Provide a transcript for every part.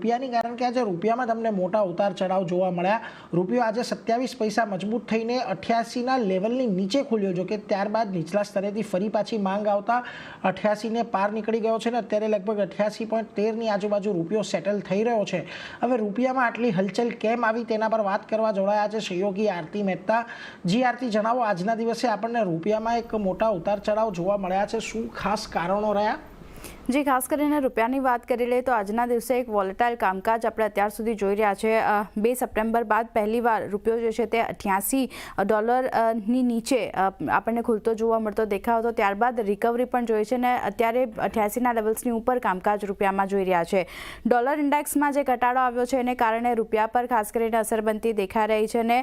રૂપિયાની, કારણ કે આજે રૂપિયામાં તમને મોટા ઉતાર ચઢાવ જોવા મળ્યા. રૂપિયો આજે સત્યાવીસ પૈસા મજબૂત થઈને અઠ્યાસીના લેવલની નીચે ખુલ્યો જો કે ત્યારબાદ નીચલા સ્તરેથી ફરી પાછી માંગ આવતા અઠ્યાસીને પાર નીકળી ગયો છે ને અત્યારે લગભગ અઠ્યાસી પોઈન્ટ તેરની આજુબાજુ રૂપિયો સેટલ થઈ રહ્યો છે. હવે રૂપિયામાં આટલી હલચલ કેમ આવી તેના પર વાત કરવા જોડાયા છે સહયોગી આરતી મહેતા. જી આરતી, જણાવો, આજના દિવસે આપણને રૂપિયામાં એક મોટા ઉતાર ચઢાવ જોવા મળ્યા છે. શું ખાસ કારણો રહ્યા? જી, ખાસ કરીને રૂપિયાની વાત કરી લઈએ તો આજના દિવસે એક વોલેટાઇલ કામકાજ આપણે અત્યાર સુધી જોઈ રહ્યા છે. બે સપ્ટેમ્બર બાદ પહેલીવાર રૂપિયો જે છે તે અઠ્યાસી ડોલરની નીચે આપણને ખુલતો જોવા મળતો દેખાવ હતો. ત્યારબાદ રિકવરી પણ જોઈ છે ને અત્યારે અઠ્યાસીના લેવલ્સની ઉપર કામકાજ રૂપિયામાં જોઈ રહ્યા છે. ડોલર ઇન્ડેક્સમાં જે ઘટાડો આવ્યો છે એને કારણે રૂપિયા પર ખાસ કરીને અસર બનતી દેખાઈ રહી છે ને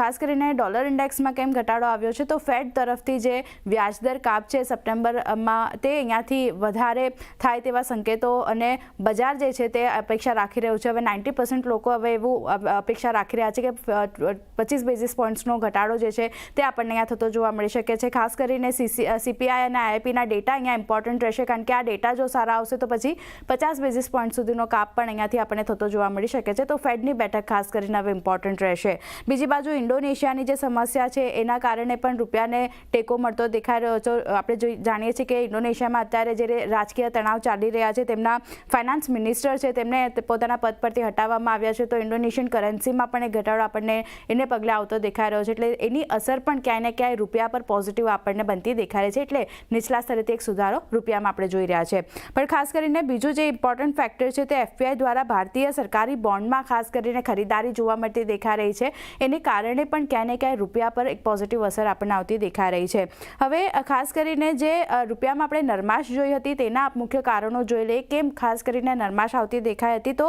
ખાસ કરીને ડોલર ઇન્ડેક્સમાં કેમ ઘટાડો આવ્યો છે તો ફેડ તરફથી જે વ્યાજદર કાપ છે સપ્ટેમ્બરમાં તે અહીંયાથી વધારે થાય તેવા સંકેતો અને બજાર જે છે તે અપેક્ષા રાખી રહ્યું છે. હવે નાઇન્ટી પર્સન્ટ લોકો હવે એવું અપેક્ષા રાખી રહ્યા છે કે પચીસ બેઝિસ પોઈન્ટ્સનો ઘટાડો જે છે તે આપણને અહીંયા થતો જોવા મળી શકે છે. ખાસ કરીને સીપીઆઈ અને આઈઆઈપીના ડેટા અહીંયા ઇમ્પોર્ટન્ટ રહેશે કારણ કે આ ડેટા જો સારા આવશે તો પછી પચાસ બેઝિસ પોઈન્ટ સુધીનો કાપ પણ અહીંયાથી આપણને થતો જોવા મળી શકે છે. તો ફેડની બેઠક ખાસ કરીને હવે ઇમ્પોર્ટન્ટ રહેશે. બીજી બાજુ ઇન્ડોનેશિયાની જે સમસ્યા છે એના કારણે પણ રૂપિયાને ટેકો મળતો દેખાઈ રહ્યો છે. આપણે જાણીએ છીએ કે ઇન્ડોનેશિયામાં અત્યારે જે રાજકીય તણાવ ચાલી રહ્યા છે. તેમના ફાઇનાન્સ મિનિસ્ટર છે. તેમને પોતાના પદ પરથી હટાવવામાં આવ્યા છે. તો ઇન્ડોનેશિયન કરન્સીમાં પણ એ ઘટાડો આપણને એને પગલે આવતો દેખાઈ રહ્યો છે. એટલે એની અસર પણ ક્યાંય ને ક્યાંય રૂપિયા પર પોઝિટિવ આપણને બનતી રહી છે. એટલે નીચલા સ્તરેથી એક સુધારો રૂપિયામાં આપણે જોઈ રહ્યા છે. પણ ખાસ કરીને બીજું જે ઇમ્પોર્ટન્ટ ફેક્ટર છે તે એફબીઆઈ દ્વારા ભારતીય સરકારી બોન્ડમાં ખાસ કરીને ખરીદારી જોવા મળતી દેખાઈ રહી છે. એને કારણે પણ ક્યાંય ને ક્યાંય રૂપિયા પર એક પોઝિટિવ અસર આપણને આવતી દેખાઈ રહી છે. હવે ખાસ કરીને જે રૂપિયામાં આપણે નરમાશ જોઈ તેના મુખ્ય કારણો જોઈ લઈએ. કેમ? ખાસ કરીને નરમાશ આવતી દેખાઈ હતી તો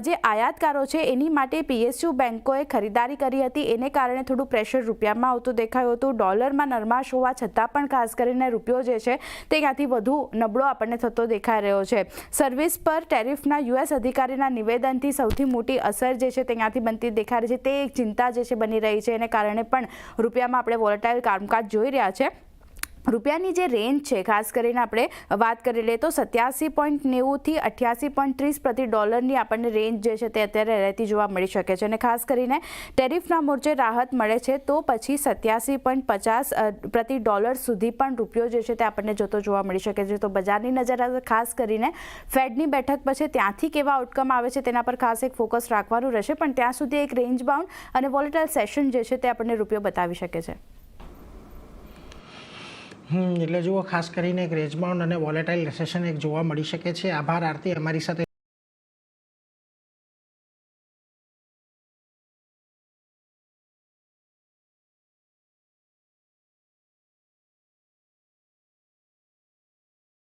જે આયાતકારો છે, એની માટે પીએસયુ બેન્કોએ ખરીદારી કરી હતી. એને કારણે થોડું પ્રેશર રૂપિયામાં આવતું દેખાયું હતું. ડોલરમાં નરમાશ હોવા છતાં પણ ખાસ કરીને રૂપિયો જે છે, તે ત્યાંથી વધુ નબળો આપણને થતો દેખાઈ રહ્યો છે. સર્વિસ પર ટેરિફના યુએસ અધિકારીના નિવેદનથી સૌથી મોટી અસર જે છે, તે ત્યાંથી બનતી દેખાઈ રહી છે, તે એક ચિંતા જે છે બની રહી છે. એને કારણે પણ રૂપિયામાં આપણે વોલેટાઇલ કામકાજ જોઈ રહ્યા છે. રૂપિયાની જે રેન્જ છે, ખાસ કરીને આપણે વાત કરી લઈએ તો સત્યાસી પોઈન્ટ નેવુંથી અઠ્યાસી પોઈન્ટ ત્રીસ પ્રતિ ડોલરની આપણને રેન્જ જે છે તે અત્યારે રહેતી જોવા મળી શકે છે. અને ખાસ કરીને ટેરિફના મોરચે રાહત મળે છે, તો પછી સત્યાસી પોઈન્ટ પચાસ પ્રતિ ડોલર સુધી પણ રૂપિયો જે છે તે આપણને જોતો જોવા મળી શકે છે. તો બજારની નજર ખાસ કરીને ફેડની બેઠક પછી ત્યાંથી કેવા આઉટકમ આવે છે તેના પર ખાસ એક ફોકસ રાખવાનું રહેશે. પણ ત્યાં સુધી એક રેન્જ બાઉન્ડ અને વોલેટાઇલ સેશન જે છે તે આપણને રૂપિયો બતાવી શકે છે. હમ, એટલે જુઓ, ખાસ કરીને એક રેજબાઉન્ડ અને વોલેટાઇલ રિસેશન એક જોવા મળી શકે છે. આભાર, આરતી, અમારી સાથે